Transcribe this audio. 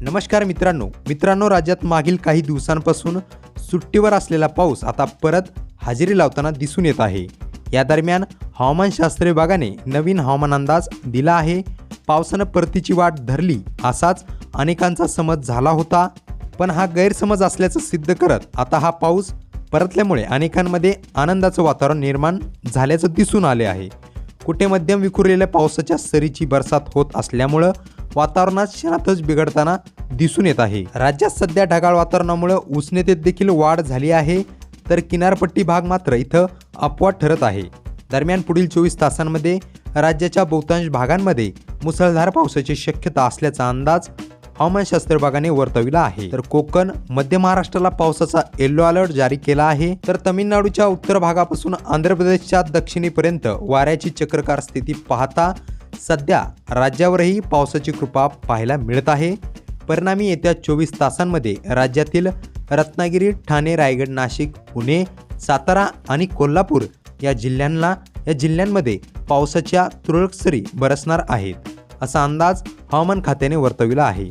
नमस्कार मित्रांनो. मित्रांनो राज्यात मागील काही दिवसांपासून सुट्टीवर असलेला पाऊस आता परत हजेरी लावताना दिसून येत आहे. या दरम्यान हवामानशास्त्र विभागाने नवीन हवामान अंदाज दिला आहे. पावसानं परतीची वाट धरली असाच अनेकांचा समज झाला होता. पण हा गैरसमज असल्याचं सिद्ध करत आता हा पाऊस परतल्यामुळे अनेकांमध्ये आनंदाचं वातावरण निर्माण झाल्याचं दिसून आले आहे. कुठे मध्यम विखुरलेल्या पावसाच्या सरीची बरसात होत असल्यामुळं वातावरणात क्षणातच बिघडताना दिसून येत आहे. राज्यात सध्या ढगाळ वातावरणामुळं उष्णतेत देखील वाढ झाली आहे तर किनारपट्टी भाग मात्र इथं अपवाद ठरत आहे. दरम्यान पुढील चोवीस तासांमध्ये राज्याच्या बहुतांश भागांमध्ये मुसळधार पावसाची शक्यता असल्याचा अंदाज हवामानशास्त्र विभागाने वर्तविला आहे. तर कोकण मध्य महाराष्ट्राला पावसाचा येल्लो अलर्ट जारी केला आहे. तर तमिळनाडूच्या उत्तर भागापासून आंध्र प्रदेशच्या दक्षिणेपर्यंत वाऱ्याची चक्रकार स्थिती पाहता सध्या राज्यावरही पावसाची कृपा पाहायला मिळत आहे. परिणामी येत्या चोवीस तासांमध्ये राज्यातील रत्नागिरी ठाणे रायगड नाशिक पुणे सातारा आणि कोल्हापूर या जिल्ह्यांना या जिल्ह्यांमध्ये पावसाच्या तुरळक सरी बरसणार आहेत असा अंदाज हवामान खात्याने वर्तविला आहे.